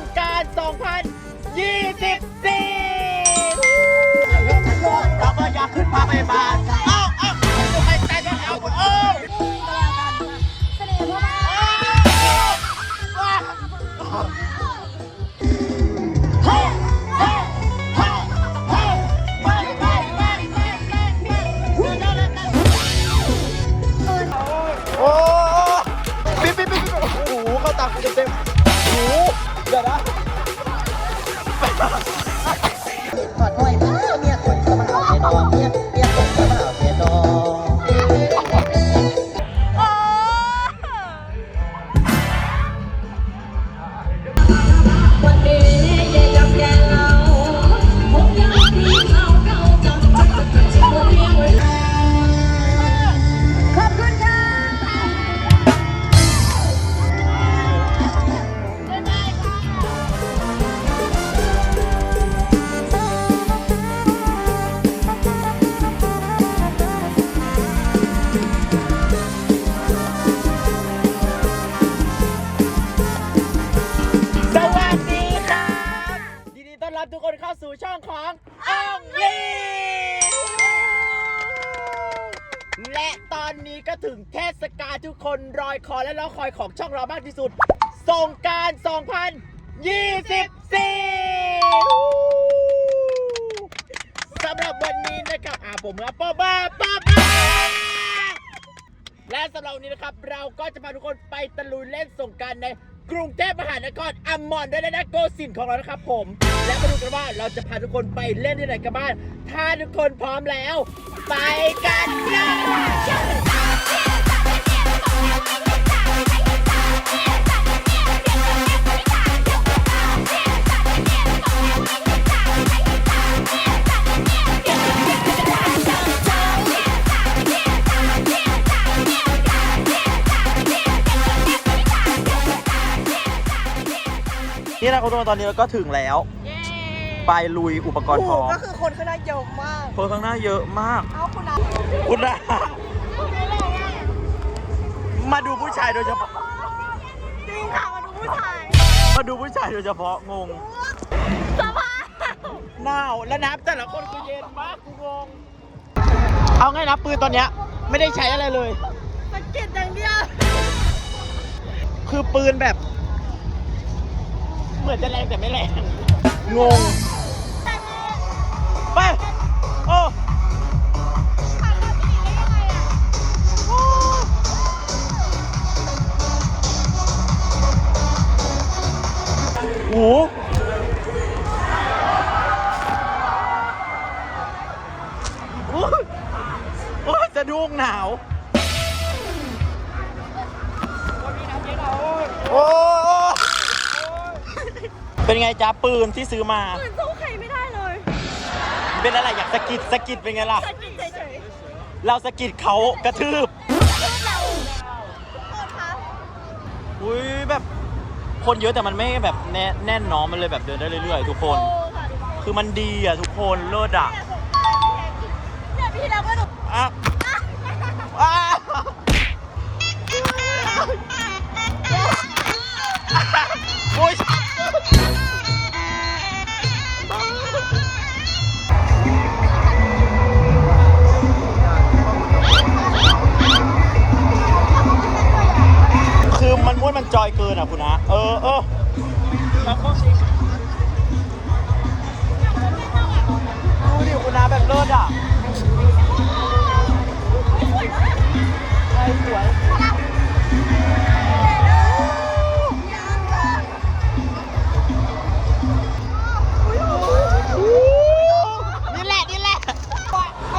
งกราร2024เราก็อยากขึ้นมาไปบ้าน ทุกคนเข้าสู่ช่องของอองลีและตอนนี้ก็ถึงเทศกาลทุกคนรอยคอยและรอคอยของช่องเรามากที่สุดสงกราร 2024 สำหรับวันนี้นะครับอ่าผมครับป้าบ้าป้าบ้าและสำหรับวันนี้นะครับ เราก็จะพาทุกคนไปตะลุยเล่นสงกรารใน กรุงเทพมหานครอัมมอนด้วยนะโกสินทร์ของเรานะครับผม และมาดูกันว่าเราจะพาทุกคนไปเล่นที่ไหนกันบ้างถ้าทุกคนพร้อมแล้ว ไปกันเลย นี่นะคุณผู้ชมตอนนี้เราก็ถึงแล้วไปลุยอุปกรณ์พร้อมก็คือคนข้างหน้าเยอะมาก คนข้างหน้าเยอะมาก เอาคุณนะคุณนะมาดูผู้ชายโดยเฉพาะ จริงค่ะมาดูผู้ชายมาดูผู้ชายโดยเฉพาะงงสภาพหนาวและน้ำแต่ละคนคือเย็นมากกูงง เอาไงนะปืนตอนเนี้ยไม่ได้ใช้อะไรเลยสะกิดอย่างเดียว คือปืนแบบ เหมือนจะแรงแต่ไม่แรง งง ไป โอ้โหโอ้ยโอ้ยสะดุ้งหนาว โอ้ เป็นไงจ๊ะปืนที่ซื้อมาเหมือนสู้ใครไม่ได้เลย เป็นอะไรอยากสะกิดสะกิดเป็นไงล่ะ สะกิดเฉยเราสะกิดเขากระทืบๆเราทุกคนคะอุ้ยแบบคนเยอะแต่มันไม่แบบแน่แน่นเน้องมันเลยแบบเดินได้เรื่อยๆ ทุกคนโอ้ค่ะทุกคนคือมันดีอะทุกคนเลิศอะ นจอยเกินอะคุณนะเออเออดูดิคุณนาแบบเลิศอะใช่สวยนี่แหละนี่แหละ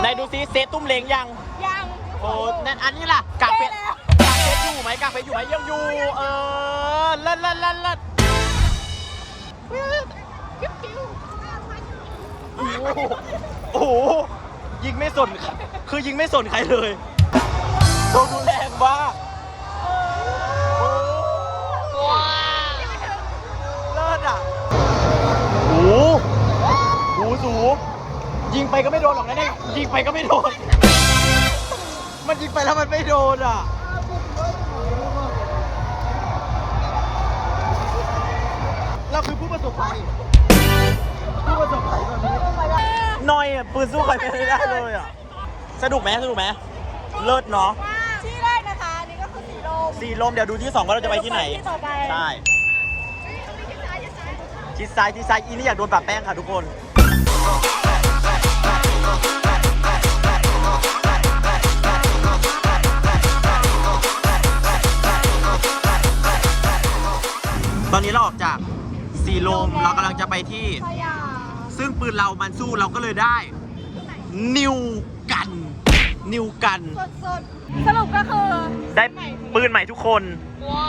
ไหนดูซิเซตตุ้มเหลงยัง ยัง โอ้นั่นอันนี้ล่ะกากเป็ดเท่แล้ว กากเป็ดอยู่ไหมกากเป็ดอยู่ไหมยังอยู่ เออเลิศเลิศเลิศเลิศโอ้โหโอ้ยิงไม่สน คือยิงไม่สนใครเลยโดนดูแรงมากว้าวเลิศอะโอ้โหโอ้โหสูยิงไปก็ไม่โดนหรอกนะเนี่ยยิงไปก็ไม่โดน มันยิงไปแล้วมันไม่โดนอะ ปืนสู้ใครไม่ได้เลยอะสนุกไหมสนุกไหมเลิศเนาะที่แรกนะคะนี่ก็คือสีลมสีลมเดี๋ยวดูที่สองว่าเราจะไปที่ไหนที่ต่อไปใช่ชิดซ้ายชิดซ้ายอีนี่อยากโดนปะแป้งค่ะทุกคนตอนนี้เราออกจากสีลมเรากำลังจะไปที่ ซึ่งปืนเรามันสู้เราก็เลยได้ นิวกัน นิวกัน สดๆสรุปก็คือได้ปืนใหม่ทุกคน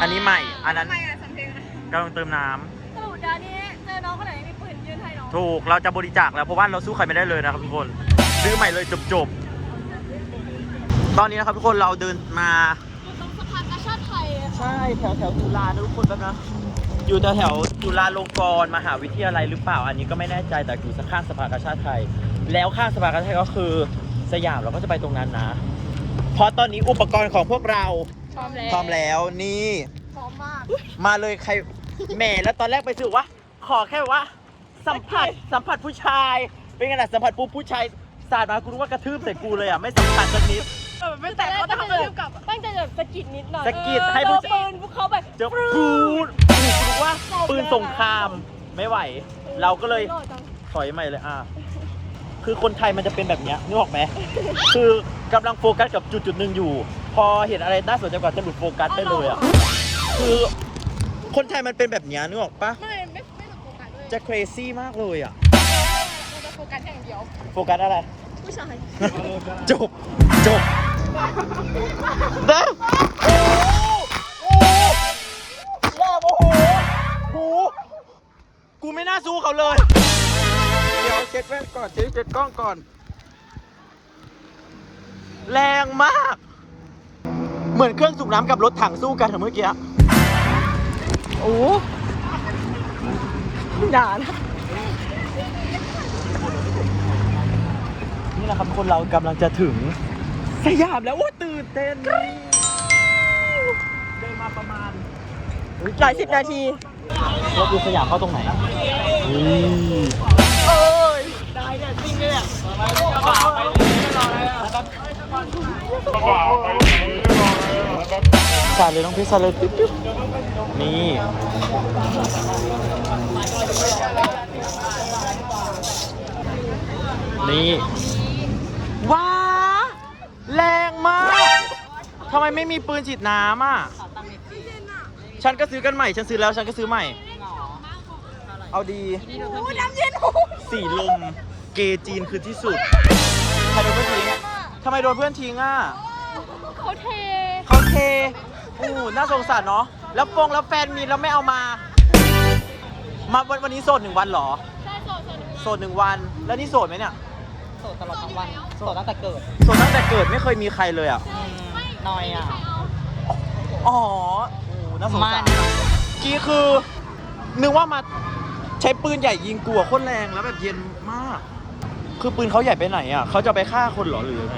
อันนี้ใหม่ อันนั้นทำไมอะสันเพลงอะกำลังเติมน้ำสรุปเดี๋ยวนี้เจอน้องคนไหนมีปืนยื่นให้น้องถูกเราจะบริจาคแล้วเพราะว่าเราสู้ใครไม่ได้เลยนะครับทุกคน ซื้อใหม่เลยจบจบๆตอนนี้นะครับทุกคนเราเดินมา อยู่ตรงสะพานกาชาติไทยอะ ใช่แถวแถวจุฬานะทุกคนแป๊บนะ อยู่แถวแถวจุฬาลงกรณ์มหาวิทยาลัยหรือเปล่า อันนี้ก็ไม่แน่ใจแต่อยู่ข้างสภากาชาติไทย แล้วข้างสภากาชาติไทยก็คือสยามเราก็จะไปตรงนั้นนะ เพราะตอนนี้อุปกรณ์ของพวกเราพร้อมแล้วพร้อมแล้วนี่พร้อมมาก มาเลยใครแหมแล้วตอนแรกไปสื่อว่าขอแค่ว่า สัมผัสสัมผัสผู้ชาย เป็นไงล่ะสัมผัสปุ๊บผู้ชายสาดมากูรู้ว่ากระทืบใส่กูเลยอะไม่สัมผัสสักนิด ไม่แต่เขาจะทำอะไรกับตั้งใจแบบสะกิดนิดหน่อยสะกิดเออให้ผู้เจอปืนพวกเขาแบบ เจะปูด กูรู้ว่าปืนสงครามไม่ไหว เราก็เลยโดดจังถอยใหม่เลยอะคือคนไทยมันจะเป็นแบบเนี้ยนึกออกไหมคือกำลังโฟกัสกับจุดจุดๆหนึ่งอยู่ พอเห็นอะไรน่าสนใจกว่าจะหลุดโฟกัสได้เลยอะคือคนไทยมันเป็นแบบเนี้ยนึกออกปะไม่ไม่ไม่หลุดโฟกัสด้วยจะ crazy มากเลยอะเราจะโฟกัสอย่างเดียวโฟกัสอะไรผู้ชายจบจบเด้อ สู้เขาเลย เดี๋ยวเช็ดแว่นก่อนเช็ดเช็ดกล้องก่อน แรงมาก เหมือนเครื่องสูบน้ำกับรถถังสู้กันอะเมื่อกี้ โอ้ด่านะ นี่แหละครับคนเรากำลังจะถึง สยามแล้วโอ้ตื่นเต้นเดินมาประมาณ หลายสิบนาทีเราดูสยามเข้าตรงไหนอืมเอ้ย สาดเลยน้องพี่สาดเลยปิ๊บปิ๊บนี่นี่ว้าแรงมากทำไมไม่มีปืนฉีดน้ำอะฉันก็ซื้อกันใหม่ ฉันซื้อแล้วฉันก็ซื้อใหม่ เอาดีน้ำเย็นสีลม เกย์จีนคือที่สุดใครโดนเพื่อนทิ้งทำไมโดนเพื่อนทิ้งอะเขาเทเขาเทโอ้โหน่าสงสารเนาะแล้วฟงแล้วแฟนมีแล้วไม่เอามา มาวันวันนี้โสดหนึ่งวันเหรอใช่โซนโซนโสดหนึ่งวัน แล้วนี่โสดไหมเนี่ยโสดตลอดทั้งวันโสดตั้งแต่เกิดโสดตั้งแต่เกิดไม่เคยมีใครเลยอะน้อยอะอ๋อโอ้โหน่าสงสารมันกี้คือนึกว่ามา ใช้ปืนใหญ่ยิงกลัวโคตรแรงแล้วแบบเย็นมาก คือปืนเขาใหญ่ไปไหนอะเขาจะไปฆ่าคนเหรอหรือยังไง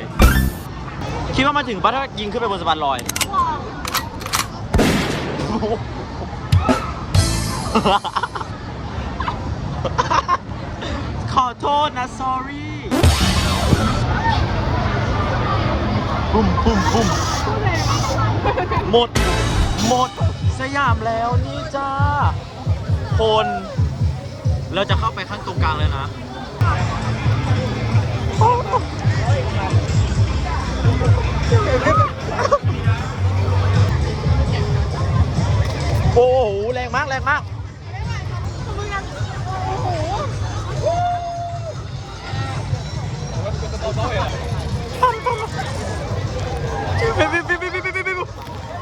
คิดว่ามาถึงปะถ้ายิงขึ้นไปบนสะพานลอยขอโทษนะ sorry ปุ้มปุ้มปุ้มหมด หมด สยามแล้วนี่จ้าคน เราจะเข้าไปข้างตรงกลางเลยนะโอ้โหแรงมากแรงมาก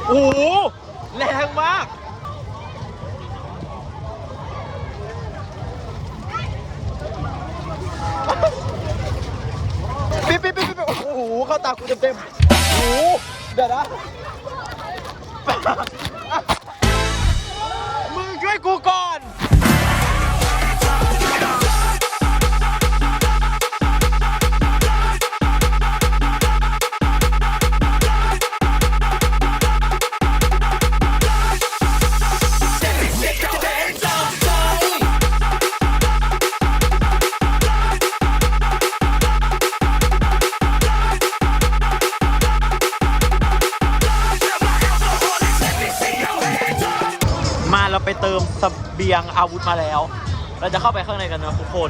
โอ้โหแรงมาก ปิ๊บปิ๊บปิ๊บปิ๊บโอ้โหเข้าตากูเต็มเต็มๆโอ้โหเดี๋ยวนะ มึงช่วยกูก่อน เบียงอาวุธมาแล้ว เราจะเข้าไปข้างในกันนะทุกคน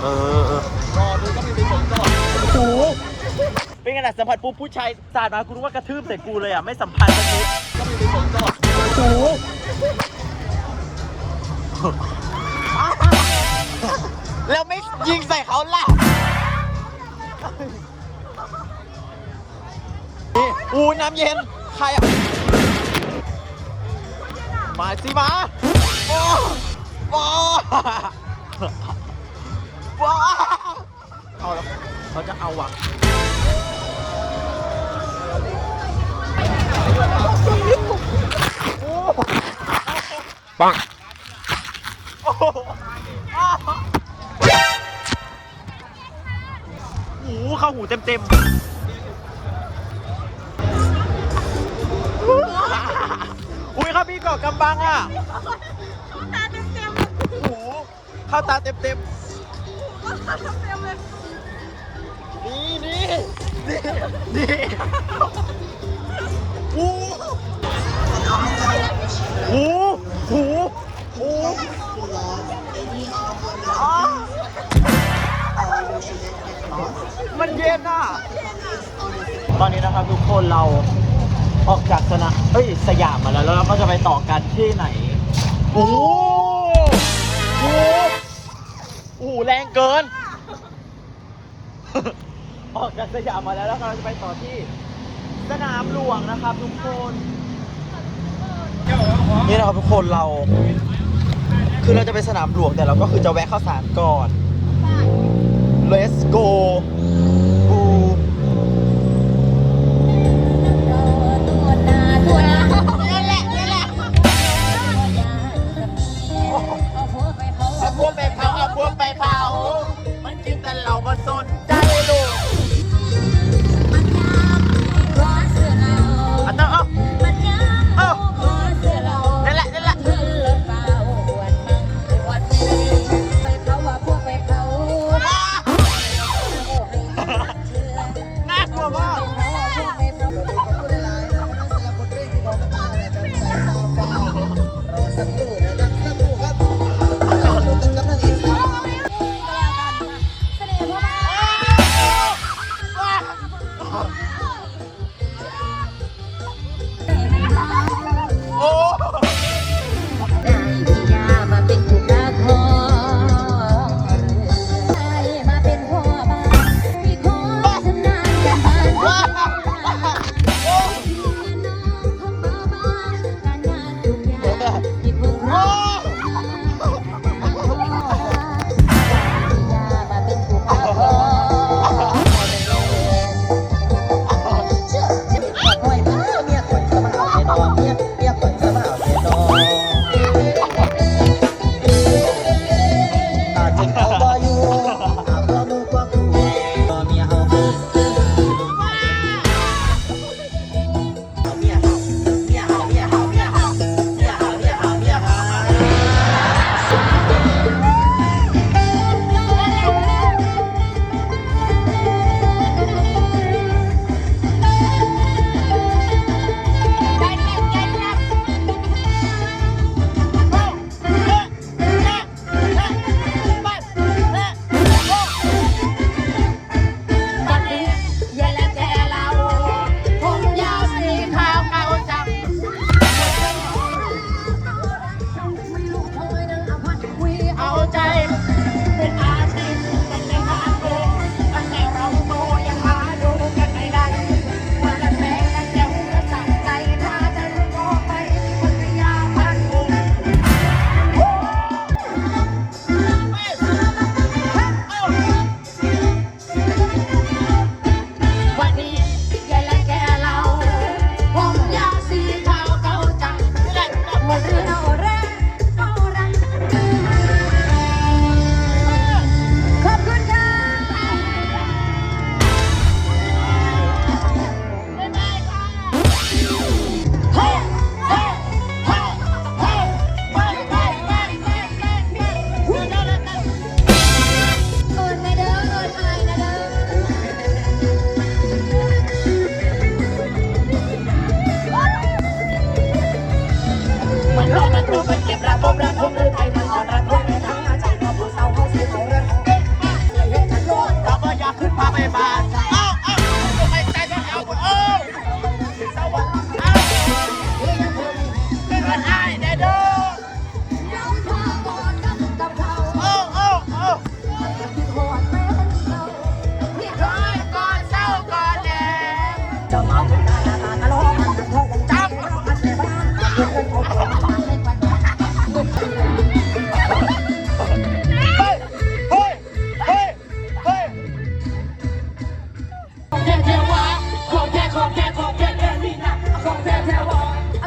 เออเออรอดูก็มีไปชมก่อนโอ้โหเป็นไงล่ะสัมผัสปุ๊บผู้ชายสาดมากูรู้ว่ากระทืบใส่กูเลยอะ ไม่สัมพันธ์กันนิดก็มีไปชมก่อนโอ้โหแล้วไม่ยิงใส่เขาล่ะ อูน้ำเย็น ใครอะมาสิมาโอ้โอ้โอ้เอาแล้วเขาจะเอาว่ะปังโอ้โหอ้าวหูเข้าหูเต็มเต็มๆ อุ้ยครับพี่เกาะกำบังอะตาเต็มเต็มโอ้โหเข้าตาเต็มเต็มตาเต็มเต็มเลยๆนี่นี่นี่นี่โอ้โหโอ้โหโอ้โหอ้ามันเย็นอะ ตอนนี้นะครับทุกคนเรา ออกจากสนามเอ้ยสยามมาแล้วแล้วเราก็จะไปต่อกันที่ไหน โอ้โหโอ้โหโอ้โหแรงเกิน ออกจากสยามมาแล้วแล้วเราจะไปต่อที่ สนามหลวงนะครับทุกคนนี่นะครับทุกคนเรา คือเราจะไปสนามหลวงแต่เราก็คือจะแวะเข้าสารก่อน Let's go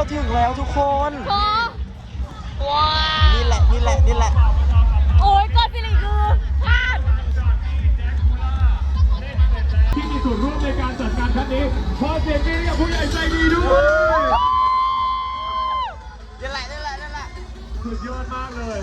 เราถึงแล้วทุกคนว้าวนี่แหละนี่แหละนี่แหละโอ้ยกอดสิริคือพลาดที่มีส่วนร่วมในการจัดการครั้งนี้ขอเสียงนี้กับผู้ใหญ่ใจดีด้วยนี่แหละนี่แหละนี่แหละสุดยอดมากเลย